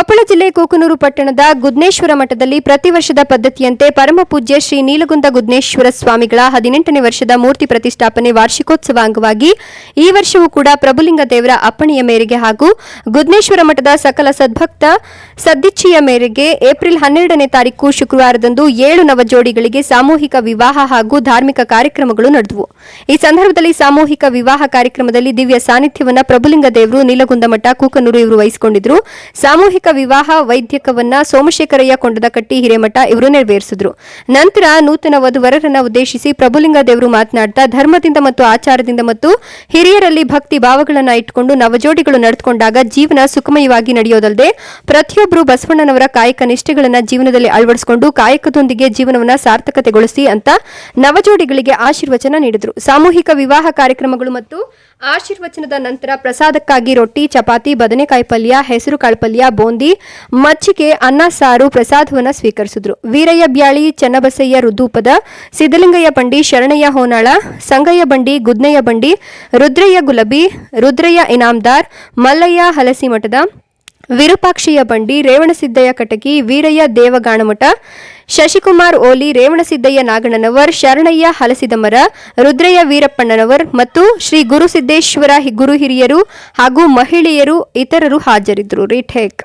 ಕೊಪ್ಪಳ ಜಿಲ್ಲೆ ಕೋಕನೂರು ಪಟ್ಟಣದ ಗುದ್ನೇಶ್ವರ ಮಠದಲ್ಲಿ ಪ್ರತಿ ವರ್ಷದ ಪದ್ಧತಿಯಂತೆ ಪರಮಪೂಜ್ಯ ಶ್ರೀ ನೀಲಗುಂದ ಗುದ್ನೇಶ್ವರ ಸ್ವಾಮಿಗಳ ಹದಿನೆಂಟನೇ ವರ್ಷದ ಮೂರ್ತಿ ಪ್ರತಿಷ್ಠಾಪನೆ ವಾರ್ಷಿಕೋತ್ಸವ ಅಂಗವಾಗಿ ಈ ವರ್ಷವೂ ಕೂಡ ಪ್ರಭುಲಿಂಗ ದೇವರ ಅಪ್ಪಣೆಯ ಮೇರೆಗೆ ಹಾಗೂ ಗುದ್ನೇಶ್ವರ ಮಠದ ಸಕಲ ಸದ್ಭಕ್ತ ಸದ್ದಿಚ್ಛೆಯ ಮೇರೆಗೆ ಏಪ್ರಿಲ್ ಹನ್ನೆರಡನೇ ತಾರೀಕು ಶುಕ್ರವಾರದಂದು ಏಳು ನವ ಜೋಡಿಗಳಿಗೆ ಸಾಮೂಹಿಕ ವಿವಾಹ ಹಾಗೂ ಧಾರ್ಮಿಕ ಕಾರ್ಯಕ್ರಮಗಳು ನಡೆದವು. ಈ ಸಂದರ್ಭದಲ್ಲಿ ಸಾಮೂಹಿಕ ವಿವಾಹ ಕಾರ್ಯಕ್ರಮದಲ್ಲಿ ದಿವ್ಯ ಸಾನ್ನಿಧ್ಯವನ್ನು ಪ್ರಭುಲಿಂಗ ದೇವರು ನೀಲಗುಂದ ಮಠ ಕೂಕನೂರು ಇವರು ವಹಿಸಿಕೊಂಡಿದ್ದರು ಸಾಮೂಹಿಕ ವಿವಾಹ ವೈದ್ಯಕವನ್ನ ಸೋಮಶೇಖರಯ್ಯ ಕೊಂಡದಕಟ್ಟಿ ಹಿರೇಮಠ ಇವರು ನೆರವೇರಿಸಿದ್ರು. ನಂತರ ನೂತನ ವಧುವರರನ್ನ ಉದ್ದೇಶಿಸಿ ಪ್ರಭುಲಿಂಗ ದೇವರು ಮಾತನಾಡ್ತಾ ಧರ್ಮದಿಂದ ಮತ್ತು ಆಚಾರದಿಂದ ಮತ್ತು ಹಿರಿಯರಲ್ಲಿ ಭಕ್ತಿ ಭಾವಗಳನ್ನ ಇಟ್ಟುಕೊಂಡು ನವಜೋಡಿಗಳು ನಡೆದುಕೊಂಡಾಗ ಜೀವನ ಸುಖಮಯವಾಗಿ ನಡೆಯೋದಲ್ಲದೆ ಪ್ರತಿಯೊಬ್ಬರು ಬಸವಣ್ಣನವರ ಕಾಯಕ ನಿಷ್ಠೆಗಳನ್ನ ಜೀವನದಲ್ಲಿ ಅಳವಡಿಸಿಕೊಂಡು ಕಾಯಕದೊಂದಿಗೆ ಜೀವನವನ್ನ ಸಾರ್ಥಕತೆಗೊಳಿಸಿ ಅಂತ ನವಜೋಡಿಗಳಿಗೆ ಆಶೀರ್ವಚನ ನೀಡಿದರು. ಸಾಮೂಹಿಕ ವಿವಾಹ ಕಾರ್ಯಕ್ರಮಗಳು ಮತ್ತು ಆಶೀರ್ವಚನದ ನಂತರ ಪ್ರಸಾದಕ್ಕಾಗಿ ರೊಟ್ಟಿ, ಚಪಾತಿ, ಬದನೆಕಾಯಿ ಪಲ್ಯ ಹೆಸರು ಕಾಳು ಪಲ್ಯ, ಬೂಂದಿ ಮಜ್ಜಿಗೆ ಅನ್ನ, ಸಾರು, ಪ್ರಸಾದವನ್ನು ಸ್ವೀಕರಿಸಿದ್ರು. ವೀರಯ್ಯ ಬ್ಯಾಳಿ, ಚನ್ನಬಸಯ್ಯ ರುದ್ದೂಪದ ಸಿದ್ದಲಿಂಗಯ್ಯ ಬಂಡಿ, ಶರಣಯ್ಯ ಹೋನಾಳ, ಸಂಗಯ್ಯ ಬಂಡಿ, ಗುದ್ನಯ್ಯ ಬಂಡಿ, ರುದ್ರಯ್ಯ ಗುಲಬಿ, ರುದ್ರಯ್ಯ ಇನಾಮದಾರ್, ಮಲ್ಲಯ್ಯ ಹಲಸಿಮಠದ ವಿರೂಪಾಕ್ಷಿಯ ಬಂಡಿ, ರೇವಣಸಿದ್ದಯ್ಯ ಕಟಕಿ, ವೀರಯ್ಯ ದೇವಗಾಣಮಠ, ಶಶಿಕುಮಾರ್ ಓಲಿ, ರೇವಣಸಿದ್ದಯ್ಯ ನಾಗಣ್ಣನವರ್, ಶರಣಯ್ಯ ಹಲಸಿದಮರ, ರುದ್ರಯ್ಯ ವೀರಪ್ಪಣ್ಣನವರ್ ಮತ್ತು ಶ್ರೀ ಗುರುಸಿದ್ದೇಶ್ವರ ಗುರು ಹಿರಿಯರು ಹಾಗೂ ಮಹಿಳೆಯರು ಇತರರು ಹಾಜರಿದ್ದರು. ರಿಟೇಕ್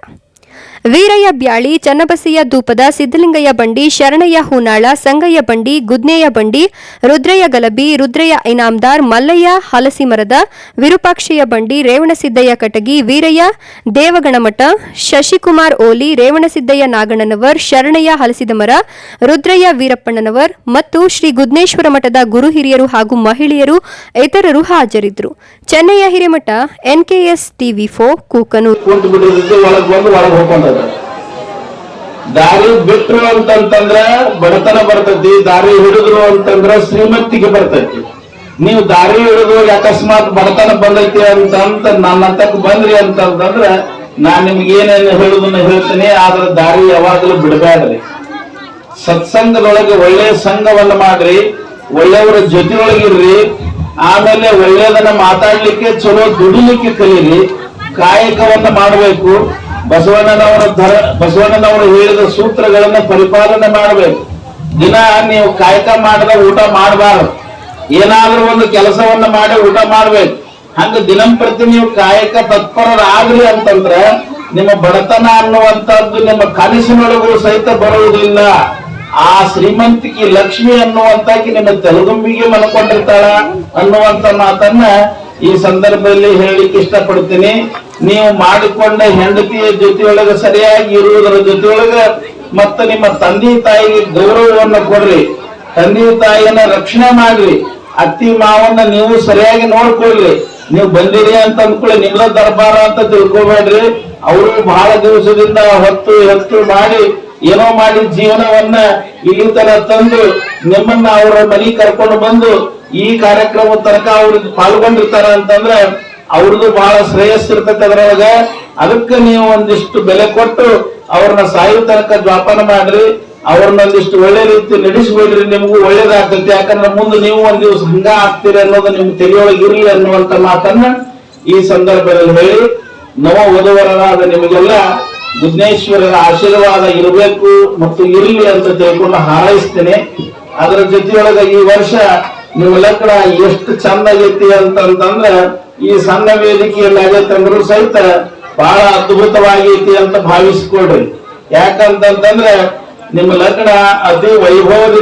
ವೀರಯ್ಯ ಬ್ಯಾಳಿ ಚನ್ನಬಸಯ್ಯ ಧೂಪದ ಸಿದ್ದಲಿಂಗಯ್ಯ ಬಂಡಿ, ಶರಣಯ್ಯ ಹೂನಾಳ, ಸಂಗಯ್ಯ ಬಂಡಿ, ಗುದ್ನೇಯ ಬಂಡಿ ರುದ್ರಯ್ಯ ಗಲಬಿ ರುದ್ರಯ್ಯ ಇನಾಮ್ದಾರ್, ಮಲ್ಲಯ್ಯ ಹಲಸಿಮರದ ವಿರೂಪಾಕ್ಷಯ್ಯ ಬಂಡಿ, ರೇವಣಸಿದ್ದಯ್ಯ ಕಟಗಿ, ವೀರಯ್ಯ ದೇವಗಣಮಠ, ಶಶಿಕುಮಾರ್ ಓಲಿ, ರೇವಣಸಿದ್ದಯ್ಯ ನಾಗಣ್ಣನವರ್, ಶರಣಯ್ಯ ಹಲಸಿದಮರ ರುದ್ರಯ್ಯ ವೀರಪ್ಪಣ್ಣನವರ್ ಮತ್ತು ಶ್ರೀ ಗುದ್ನೇಶ್ವರ ಮಠದ ಗುರು ಹಿರಿಯರು ಹಾಗೂ ಮಹಿಳೆಯರು ಇತರರು ಹಾಜರಿದ್ದರು. ಚೆನ್ನಯ್ಯ ಹಿರೇಮಠ, ಎನ್ಕೆಎಸ್ ಟಿವಿ ಫೋ ಕೂಕನೂರು. ಹೋಗ್ಕೊಂಡದ ದಾರಿ ಬಿಟ್ರು ಅಂತಂತಂದ್ರ ಬಡತನ ಬರ್ತೈತಿ, ದಾರಿ ಹಿಡಿದ್ರು ಅಂತಂದ್ರ ಶ್ರೀಮಂತಿಗೆ ಬರ್ತೈತಿ. ನೀವು ದಾರಿ ಹಿಡಿದು ಅಕಸ್ಮಾತ್ ಬಡತನ ಬಂದೈತಿ ಅಂತಂತ ಅಂತ ನನ್ನ ಹತ್ತಕ್ ಬಂದ್ರಿ ಅಂತಂತಂದ್ರ ನಾನ್ ನಿಮ್ಗೆ ಏನೇನು ಹೇಳುದನ್ನ ಹೇಳ್ತೀನಿ, ಆದ್ರ ದಾರಿ ಯಾವಾಗಲೂ ಬಿಡಬೇಡ್ರಿ ಸತ್ಸಂಗದೊಳಗೆ ಒಳ್ಳೆಯ ಸಂಘವನ್ನ ಮಾಡ್ರಿ, ಒಳ್ಳೆಯವರ ಜೊತೆಯೊಳಗಿರ್ರಿ ಆಮೇಲೆ ಒಳ್ಳೆಯದನ್ನ ಮಾತಾಡ್ಲಿಕ್ಕೆ ಚಲೋ ದುಡಿಲಿಕ್ಕೆ ಕಲೀರಿ, ಕಾಯಕವನ್ನ ಮಾಡಬೇಕು. ಬಸವಣ್ಣನವರ ಧರ, ಬಸವಣ್ಣನವರು ಹೇಳಿದ ಸೂತ್ರಗಳನ್ನ ಪರಿಪಾಲನೆ ಮಾಡಬೇಕು. ದಿನ ನೀವು ಕಾಯಕ ಮಾಡದ ಊಟ ಮಾಡಬಾರದು. ಏನಾದ್ರೂ ಒಂದು ಕೆಲಸವನ್ನ ಮಾಡಿ ಊಟ ಮಾಡ್ಬೇಕು. ಹಂಗ ದಿನಂಪ್ರತಿ ನೀವು ಕಾಯಕ ತತ್ಪರರಾಗ್ಲಿ ಅಂತಂದ್ರೆ, ನಿಮ್ಮ ಬಡತನ ಅನ್ನುವಂಥದ್ದು ನಿಮ್ಮ ಕನಸಿನೊಳಗೂ ಸಹಿತ ಬರುವುದಿಲ್ಲ. ಆ ಶ್ರೀಮಂತಿಕೆ ಲಕ್ಷ್ಮಿ ಅನ್ನುವಂತಾಕಿ ನಿಮ್ಮ ತೆಲುಗುಂಬಿಗೆ ಮಲ್ಕೊಂಡಿರ್ತಾಳ ಅನ್ನುವಂತ ಮಾತನ್ನ ಈ ಸಂದರ್ಭದಲ್ಲಿ ಹೇಳಲಿಕ್ಕೆ ಇಷ್ಟಪಡ್ತೀನಿ. ನೀವು ಮಾಡಿಕೊಂಡ ಹೆಂಡತಿಯ ಜೊತೆಯೊಳಗೆ ಸರಿಯಾಗಿ ಇರುವುದರ ಜೊತೆಯೊಳಗೆ ಮತ್ತು ನಿಮ್ಮ ತಂದೆ ತಾಯಿಗೆ ಗೌರವವನ್ನು ಕೊಡ್ರಿ. ತಂದೆ ತಾಯಿಯನ್ನ ರಕ್ಷಣೆ ಮಾಡ್ರಿ. ಅತ್ತಿ ಮಾವನ್ನ ನೀವು ಸರಿಯಾಗಿ ನೋಡ್ಕೊಳ್ರಿ. ನೀವು ಬಂದಿರಿ ಅಂತ ಅಂದ್ಕೊಳ್ಳಿ ನಿಮ್ಮ ದರ್ಬಾರ ಅಂತ ತಿಳ್ಕೊಬೇಡ್ರಿ. ಅವರು ಬಹಳ ದಿವಸದಿಂದ ಹೊತ್ತು ಹೊತ್ತು ಮಾಡಿ, ಏನೋ ಮಾಡಿ ಜೀವನವನ್ನ ಇಲ್ಲಿ ತರ ತಂದು, ನಿಮ್ಮನ್ನ ಅವರ ಮನೆ ಕರ್ಕೊಂಡು ಬಂದು ಈ ಕಾರ್ಯಕ್ರಮ ತನಕ ಅವ್ರಿಗೆ ಪಾಲ್ಗೊಂಡಿರ್ತಾರ ಅಂತಂದ್ರೆ ಅವ್ರದ್ದು ಬಹಳ ಶ್ರೇಯಸ್ ಇರ್ತೈತೆ ಅದ್ರೊಳಗ. ಅದಕ್ಕೆ ನೀವು ಒಂದಿಷ್ಟು ಬೆಲೆ ಕೊಟ್ಟು ಅವ್ರನ್ನ ಸಾಯುವ ತನಕ ಜ್ವಾಪನ ಮಾಡ್ರಿ. ಅವ್ರನ್ನ ಒಂದಿಷ್ಟು ಒಳ್ಳೆ ರೀತಿ ನಡೆಸಿಬಿಡ್ರಿ. ನಿಮಗೂ ಒಳ್ಳೇದಾಗ್ತೈತಿ. ಯಾಕಂದ್ರೆ ಮುಂದೆ ನೀವು ಒಂದ್ ದಿವಸ ಹಂಗ ಆಗ್ತೀರಿ ಅನ್ನೋದು ನಿಮ್ ತೆರೆಯೊಳಗೆ ಇರ್ಲಿ ಅನ್ನುವಂತ ಮಾತನ್ನ ಈ ಸಂದರ್ಭದಲ್ಲಿ ಹೇಳಿ. ನವ ವಧುವರನಾದ ನಿಮಗೆಲ್ಲ ವಿಘ್ನೇಶ್ವರರ ಆಶೀರ್ವಾದ ಇರಬೇಕು ಮತ್ತು ಇರಲಿ ಅಂತ ತಿಳ್ಕೊಂಡು ಹಾರೈಸ್ತೇನೆ. ಅದರ ಜೊತೆಯೊಳಗೆ ಈ ವರ್ಷ ನಿಮ್ಮ ಲೆಕ್ಕ ಎಷ್ಟು ಚಂದ ಐತಿ ಅಂತಂತಂದ್ರ ಈ ಸಣ್ಣ ವೇದಿಕೆಯಲ್ಲಿ ಆಗೈತಂದ್ರು ಸಹಿತ ಬಹಳ ಅದ್ಭುತವಾಗೈತಿ ಅಂತ ಭಾವಿಸ್ಕೊಳ್ರಿ. ಯಾಕಂತಂದ್ರೆ ನಿಮ್ಮ ಲಗ್ನ ಅತಿ ವೈಭವದಿಂದ